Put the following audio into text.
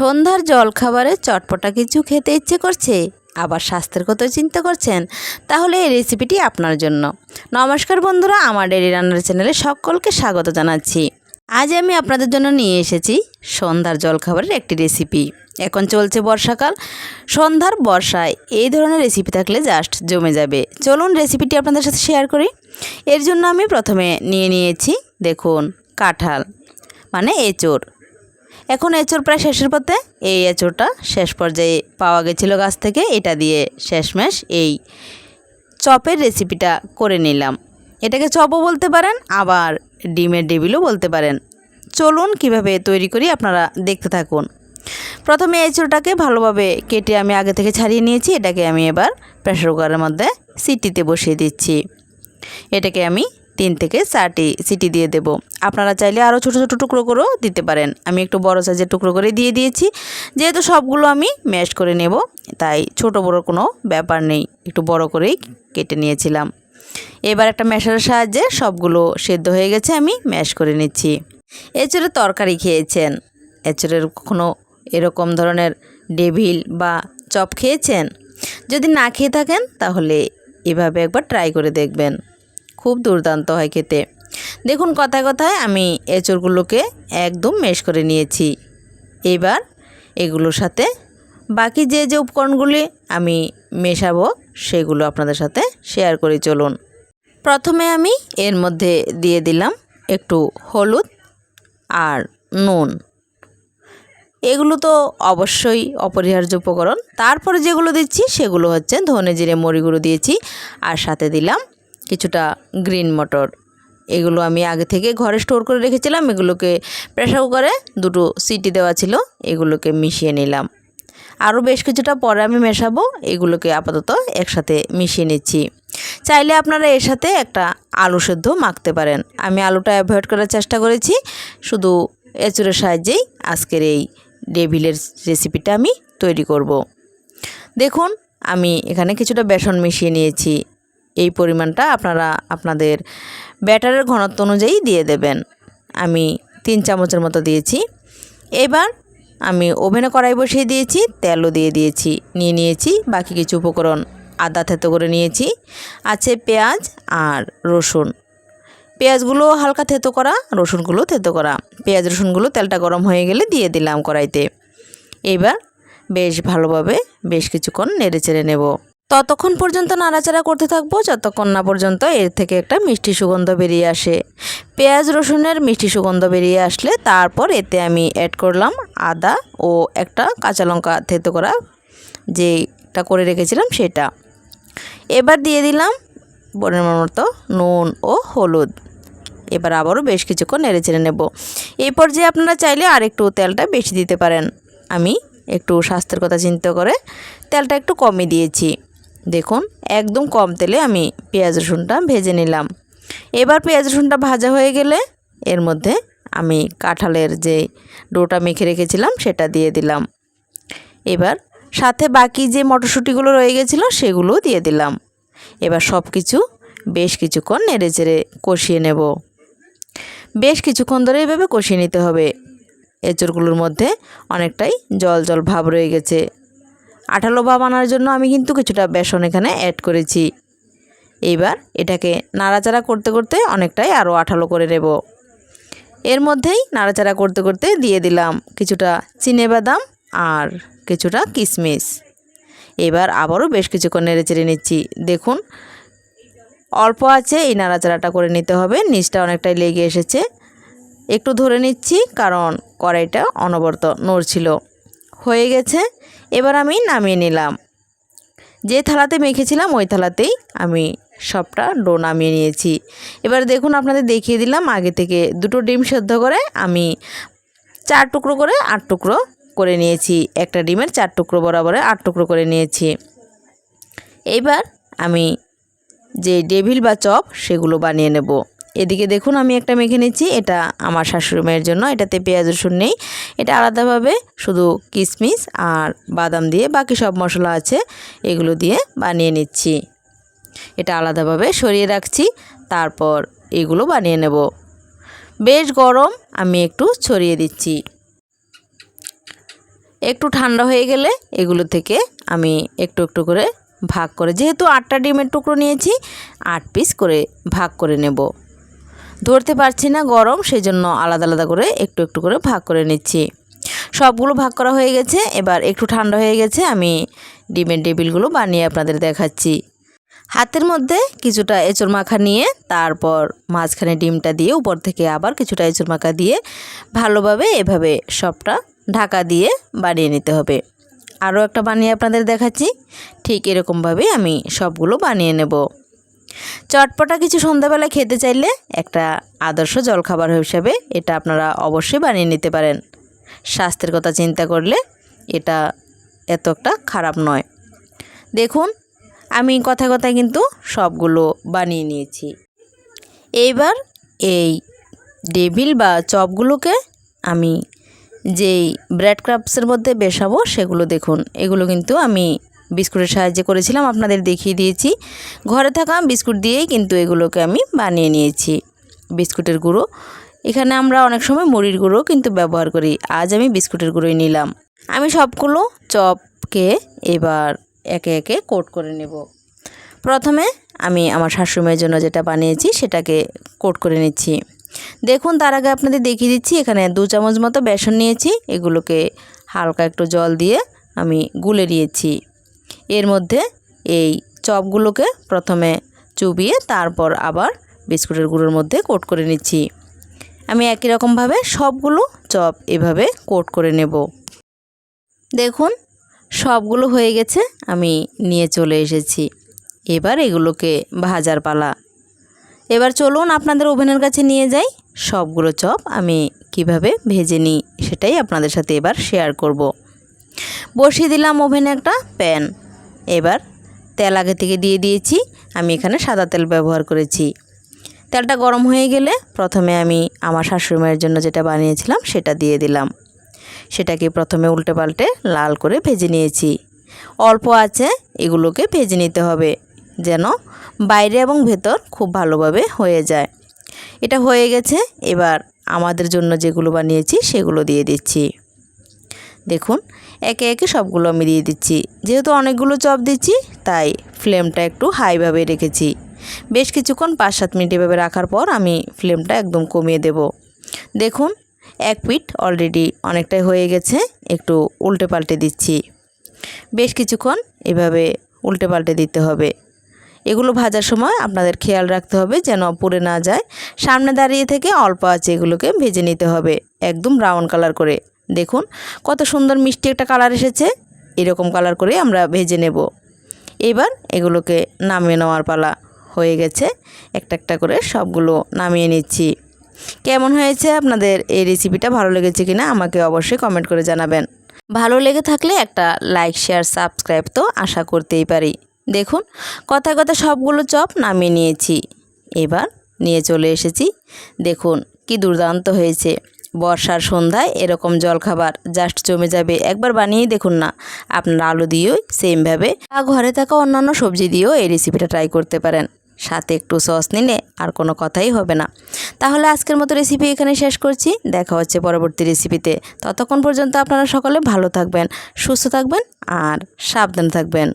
সন্ধ্যার জলখাবারে চটপটা কিছু খেতে ইচ্ছে করছে, আবার স্বাস্থ্যের কথা চিন্তা করছেন, তাহলে এই রেসিপিটি আপনার জন্য। নমস্কার বন্ধুরা, আমার ডেরি রান্নার চ্যানেলে সকলকে স্বাগত জানাচ্ছি। আজ আমি আপনাদের জন্য নিয়ে এসেছি সন্ধ্যার জলখাবারের একটি রেসিপি এখন চলছে বর্ষাকাল, সন্ধ্যার বর্ষায় এই ধরনের রেসিপি থাকলে জাস্ট জমে যাবে। চলুন রেসিপিটি আপনাদের সাথে শেয়ার করি। এর জন্য আমি প্রথমে নিয়ে নিয়েছি, দেখুন, কাঁঠাল মানে এঁচড়। এখন এঁচড় প্রায় শেষের পথে। এই এঁচড়টা শেষ পর্যায়ে পাওয়া গেছিল গাছ থেকে। এটা দিয়ে শেষমেশ এই চপের রেসিপিটা করে নিলাম। এটাকে চপও বলতে পারেন, আবার ডিমের ডেবিলও বলতে পারেন। চলুন কীভাবে তৈরি করি আপনারা দেখতে থাকুন। প্রথমে এঁচড়টাকে ভালোভাবে কেটে আমি আগে থেকে ছাড়িয়ে নিয়েছি। এটাকে আমি এবার প্রেশার কুকারের মধ্যে সিটিতে বসিয়ে দিচ্ছি। এটাকে আমি তিন থেকে চারটি সিটি দিয়ে দেব। আপনারা চাইলে আরও ছোটো ছোটো টুকরো করেও দিতে পারেন। আমি একটু বড় সাইজের টুকরো করে দিয়ে দিয়েছি। যেহেতু সবগুলো আমি ম্যাশ করে নেব, তাই ছোট বড় কোনো ব্যাপার নেই। একটু বড় করেই কেটে নিয়েছিলাম। এবার একটা ম্যাশারের সাহায্যে সবগুলো সেদ্ধ হয়ে গেছে, আমি ম্যাশ করে নিচ্ছি। এঁচড়ের তরকারি খেয়েছেন? এঁচড়ের কখনো এরকম ধরনের ডেভিল বা চপ খেয়েছেন? যদি না খেয়ে থাকেন, তাহলে এভাবে একবার ট্রাই করে দেখবেন। খুব দুর্দান্ত হয় খেতে। দেখুন কথায় কথায় আমি এঁচড়গুলোকে একদম মেশ করে নিয়েছি। এবার এগুলোর সাথে বাকি যে যে উপকরণগুলি আমি মেশাবো সেগুলো আপনাদের সাথে শেয়ার করে, চলুন। প্রথমে আমি এর মধ্যে দিয়ে দিলাম একটু হলুদ আর নুন। এগুলো তো অবশ্যই অপরিহার্য উপকরণ। তারপরে যেগুলো দিচ্ছি সেগুলো হচ্ছে ধনে জিরে মরি গুঁড়ো দিয়েছি আর সাথে দিলাম কিছুটা গ্রিন মটর। এগুলো আমি আগে থেকে ঘরে স্টোর করে রেখেছিলাম, এগুলোকে প্রেশার কুকারে দুটো সিটি দেওয়া ছিল, এগুলোকে মিশিয়ে নিলাম। আরও বেশ কিছুটা পরে আমি মেশাবো, এগুলোকে আপাতত একসাথে মিশিয়ে নিচ্ছি। চাইলে আপনারা এর সাথে একটা আলু সেদ্ধ মাখতে পারেন। আমি আলুটা অ্যাভয়েড করার চেষ্টা করেছি, শুধু এঁচুরের সাহায্যেই আজকের এই ডেভিলের রেসিপিটা আমি তৈরি করব। দেখুন, আমি এখানে কিছুটা বেসন মিশিয়ে নিয়েছি। এই পরিমাণটা আপনারা আপনাদের ব্যাটারের ঘনত্ব অনুযায়ী দিয়ে দেবেন। আমি তিন চামচের মতো দিয়েছি। এবার আমি ওভেনে কড়াই বসিয়ে দিয়েছি, তেলও দিয়ে দিয়েছি, নিয়ে নিয়েছি, বাকি কিছু উপকরণ আদা থেতো করে নিয়েছি, আছে পেঁয়াজ আর রসুন। পেঁয়াজগুলো হালকা থেতো করা, রসুনগুলো থেতো করা। পেঁয়াজ, রসুনগুলো তেলটা গরম হয়ে গেলে দিয়ে দিলাম কড়াইতে। এবার বেশ ভালোভাবে বেশ কিছুক্ষণ নেড়ে চেড়ে নেব। ততক্ষণ পর্যন্ত নাড়াচাড়া করতে থাকব, যতক্ষণ না পর্যন্ত এর থেকে একটা মিষ্টি সুগন্ধ বেরিয়ে আসে। পেঁয়াজ, রসুনের মিষ্টি সুগন্ধ বেরিয়ে আসলে তারপর এতে আমি অ্যাড করলাম আদা ও একটা কাঁচা লঙ্কা থেতো করা যেটা করে রেখেছিলাম সেটা। এবার দিয়ে দিলাম পরিমাণ মতো নুন ও হলুদ। এবার আবারও বেশ কিছুক্ষণ নেড়ে চেড়ে নেব। এই পর্যায়ে আপনারা চাইলে আরেকটু তেলটা বেশি দিতে পারেন। আমি একটু স্বাস্থ্যের কথা চিন্তা করে তেলটা একটু কমই দিয়েছি। দেখুন, একদম কম তেলে আমি পেঁয়াজ রসুনটা ভেজে নিলাম। এবার পেঁয়াজ রসুনটা ভাজা হয়ে গেলে এর মধ্যে আমি কাঁঠালের যে ডোটা মেখে রেখেছিলাম সেটা দিয়ে দিলাম। এবার সাথে বাকি যে মটরশুঁটিগুলো রয়ে গেছিল সেগুলোও দিয়ে দিলাম। এবার সব কিছু বেশ কিছুক্ষণ নেড়ে চেড়ে কষিয়ে নেব। বেশ কিছুক্ষণ ধরে এভাবে কষিয়ে নিতে হবে। এঁচড়গুলোর মধ্যে অনেকটাই জল জল ভাব রয়ে গেছে। আঠালো ভাব আনার জন্য আমি কিন্তু কিছুটা বেসন এখানে অ্যাড করেছি। এইবার এটাকে নাড়াচাড়া করতে করতে অনেকটাই আরও আঠালো করে নেব। এর মধ্যেই নাড়াচাড়া করতে করতে দিয়ে দিলাম কিছুটা বাদাম আর কিছুটা কিশমিশ এবার আবারও বেশ কিছুক্ষণ নেড়ে চেড়ে নিচ্ছি। দেখুন, অল্প আছে, এই নাড়াচাড়াটা করে নিতে হবে। নিচটা অনেকটাই লেগে এসেছে। একটু ধরে নিচ্ছি, কারণ কড়াইটা অনবরত নড়ছিল। হয়ে গেছে। এবার আমি নামিয়ে নিলাম। যে থালাতে মেখেছিলাম, ওই থালাতেই আমি সবটা ডো নামিয়ে নিয়েছি। এবার দেখুন, আপনাদের দেখিয়ে দিলাম আগে থেকে দুটো ডিম সেদ্ধ করে আমি চার টুকরো করে আট টুকরো করে নিয়েছি। একটা ডিমের চার টুকরো বরাবরে আট টুকরো করে নিয়েছি। এইবার আমি যে ডেভিল বা চপ, সেগুলো বানিয়ে নেব। এদিকে দেখুন আমি একটা মেখে নিচ্ছি, এটা আমার শাশুড়ি মায়ের জন্য, এটাতে পেঁয়াজ, রসুন নেই। এটা আলাদাভাবে শুধু কিশমিশ আর বাদাম দিয়ে বাকি সব মশলা আছে, এগুলো দিয়ে বানিয়ে নিচ্ছি। এটা আলাদাভাবে সরিয়ে রাখছি, তারপর এগুলো বানিয়ে নেব। বেশ গরম, আমি একটু ছড়িয়ে দিচ্ছি। একটু ঠান্ডা হয়ে গেলে এগুলো থেকে আমি একটু একটু করে ভাগ করে, যেহেতু আটটা ডিমের টুকরো নিয়েছি, আট পিস করে ভাগ করে নেব। ধরতে পারছি না গরম সেই জন্য আলাদা আলাদা করে একটু একটু করে ভাগ করে নিচ্ছি। সবগুলো ভাগ করা হয়ে গেছে, এবার একটু ঠান্ডা হয়ে গেছে, আমি ডিমের টেবিলগুলো বানিয়ে আপনাদের দেখাচ্ছি। হাতের মধ্যে কিছুটা এঁচড় মাখা নিয়ে তারপর মাঝখানে ডিমটা দিয়ে উপর থেকে আবার কিছুটা এঁচড় মাখা দিয়ে ভালোভাবে এভাবে সবটা ঢাকা দিয়ে বানিয়ে নিতে হবে। আরও একটা বানিয়ে আপনাদের দেখাচ্ছি, ঠিক এরকমভাবে আমি সবগুলো বানিয়ে নেব। চটপটা কিছু সন্ধ্যাবেলা খেতে চাইলে একটা আদর্শ জলখাবার হিসাবে এটা আপনারা অবশ্যই বানিয়ে নিতে পারেন। স্বাস্থ্যের কথা চিন্তা করলে এটা এত একটা খারাপ নয়। দেখুন, আমি কথা কথায় কিন্তু সবগুলো বানিয়ে নিয়েছি। এইবার এই ডেভিল বা চপগুলোকে আমি যেই ব্রেড ক্রাফটসের মধ্যে বেসাবো সেগুলো দেখুন, এগুলো কিন্তু আমি বিস্কুটের সাহায্যে করেছিলাম, আপনাদের দেখিয়ে দিয়েছি। ঘরে থাকা বিস্কুট দিয়েই কিন্তু এগুলোকে আমি বানিয়ে নিয়েছি। বিস্কুটের গুঁড়ো। এখানে আমরা অনেক সময় মুড়ির গুঁড়ো কিন্তু ব্যবহার করি। আজ আমি বিস্কুটের গুঁড়োই নিলাম। আমি সবগুলো চপকে এবার একে একে কোট করে নেব। প্রথমে আমি আমার শাশুড়িমায়ের জন্য যেটা বানিয়েছি, সেটাকে কোট করে নিচ্ছি। দেখুন, তার আগে আপনাদের দেখিয়ে দিচ্ছি, এখানে দু চামচ মতো বেসন নিয়েছি। এগুলোকে হালকা একটু জল দিয়ে আমি গুলে নিয়েছি। এর মধ্যে এই চপগুলোকে প্রথমে চুবিয়ে তারপর আবার বিস্কুটের গুঁড়োর মধ্যে কোট করে নিচ্ছি। আমি একই রকমভাবে সবগুলো চপ এভাবে কোট করে নেব। দেখুন, সবগুলো হয়ে গেছে, আমি নিয়ে চলে এসেছি। এবার এগুলোকে ভাজার পালা। এবার চলুন আপনাদের ওভেনের কাছে নিয়ে যাই। সবগুলো চপ আমি কীভাবে ভেজে নিই সেটাই আপনাদের সাথে এবার শেয়ার করব। বসিয়ে দিলাম ওভেনে একটা প্যান। এবার তেল আগে থেকে দিয়ে দিয়েছি। আমি এখানে সাদা তেল ব্যবহার করেছি। তেলটা গরম হয়ে গেলে প্রথমে আমি আমার শাশুড়ি মায়ের জন্য যেটা বানিয়েছিলাম সেটা দিয়ে দিলাম। সেটাকে প্রথমে উল্টে পাল্টে লাল করে ভেজে নিয়েছি। অল্প আছে, এগুলোকে ভেজে নিতে হবে যেন বাইরে এবং ভেতর খুব ভালোভাবে হয়ে যায়। এটা হয়ে গেছে, এবার আমাদের জন্য যেগুলো বানিয়েছি সেগুলো দিয়ে দিচ্ছি। দেখুন, একে একে সবগুলো আমি দিয়ে দিচ্ছি। যেহেতু অনেকগুলো চপ দিচ্ছি, তাই ফ্লেমটা একটু হাইভাবে রেখেছি। বেশ কিছুক্ষণ পাঁচ সাত মিনিট এভাবে রাখার পর আমি ফ্লেমটা একদম কমিয়ে দেব। দেখুন, এক পিঠ অলরেডি অনেকটাই হয়ে গেছে, একটু উল্টে পাল্টে দিচ্ছি। বেশ কিছুক্ষণ এভাবে উল্টে পাল্টে দিতে হবে। এগুলো ভাজার সময় আপনাদের খেয়াল রাখতে হবে যেন পুড়ে না যায়। সামনে দাঁড়িয়ে থেকে অল্প আছে এগুলোকে ভেজে নিতে হবে, একদম ব্রাউন কালার করে। দেখুন, কত সুন্দর মিষ্টি একটা কালার এসেছে। এরকম কালার করে আমরা ভেজে নেব। এবার এগুলোকে নামিয়ে নেওয়ার পালা হয়ে গেছে। একটা একটা করে সবগুলো নামিয়ে নিচ্ছি। কেমন হয়েছে আপনাদের এই রেসিপিটা ভালো লেগেছে কিনা আমাকে অবশ্যই কমেন্ট করে জানাবেন। ভালো লেগে থাকলে একটা লাইক শেয়ার সাবস্ক্রাইব তো আশা করতেই পারি। দেখুন কথা কথা সবগুলো চপ নামিয়ে নিয়েছি। এবার নিয়ে চলে এসেছি। দেখুন, কি দুর্দান্ত হয়েছে। বর্ষার সন্ধ্যায় এরকম জলখাবার জাস্ট জমে যাবে, একবার বানিয়ে দেখুন না। আপনারা আলু দিয়েও সেমভাবে আর ঘরে থাকা অন্যান্য সবজি দিয়েও এই রেসিপিটা ট্রাই করতে পারেন। সাথে একটু সস নিলে আর কোনো কথাই হবে না। তাহলে আজকের মতো রেসিপি এখানে শেষ করছি। দেখা হচ্ছে পরবর্তী রেসিপিতে ততক্ষণ পর্যন্ত আপনারা সকলে ভালো থাকবেন, সুস্থ থাকবেন আর সাবধান থাকবেন।